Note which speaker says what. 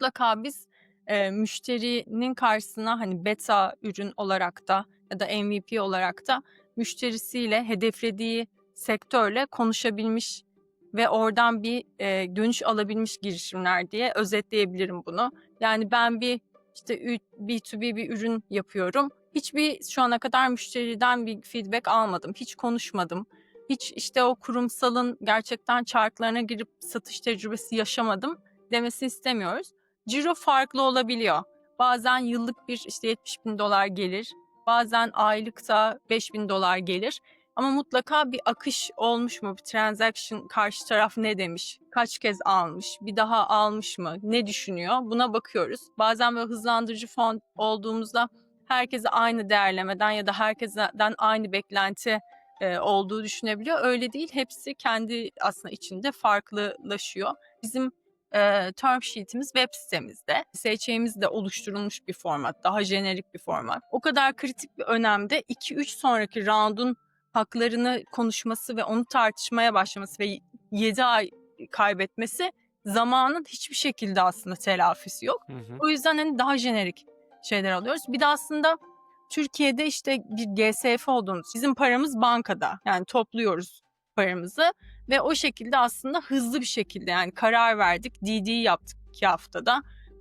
Speaker 1: mutlaka biz e, müşterinin karşısına hani beta ürün olarak da ya da MVP olarak da müşterisiyle hedeflediği sektörle konuşabilmiş ve oradan bir e, dönüş alabilmiş girişimler diye özetleyebilirim bunu. Yani ben bir işte B2B bir ürün yapıyorum. Hiçbir şu ana kadar müşteriden bir feedback almadım. Hiç konuşmadım. Hiç işte o kurumsalın gerçekten çarklarına girip satış tecrübesi yaşamadım demesi istemiyoruz. Ciro farklı olabiliyor. Bazen yıllık bir işte 70 bin dolar gelir. Bazen aylıkta 5 bin dolar gelir. Ama mutlaka bir akış olmuş mu? Bir transaction karşı taraf ne demiş? Kaç kez almış? Bir daha almış mı? Ne düşünüyor? Buna bakıyoruz. Bazen böyle hızlandırıcı fon olduğumuzda herkese aynı değerlemeden ya da herkesten aynı beklenti e, olduğu düşünebiliyor. Öyle değil. Hepsi kendi aslında içinde farklılaşıyor. Bizim e, term sheet'imiz web sitemizde. SHA'miz de oluşturulmuş bir format. Daha jenerik bir format. O kadar kritik bir önemde 2-3 sonraki round'un haklarını konuşması ve onu tartışmaya başlaması ve 7 ay kaybetmesi zamanın hiçbir şekilde aslında telafisi yok.
Speaker 2: Hı hı.
Speaker 1: O yüzden hani daha jenerik şeyler alıyoruz. Bir de aslında Türkiye'de işte bir GSF olduğumuz, bizim paramız bankada. Yani topluyoruz paramızı ve o şekilde aslında hızlı bir şekilde yani karar verdik. DD yaptık iki haftada.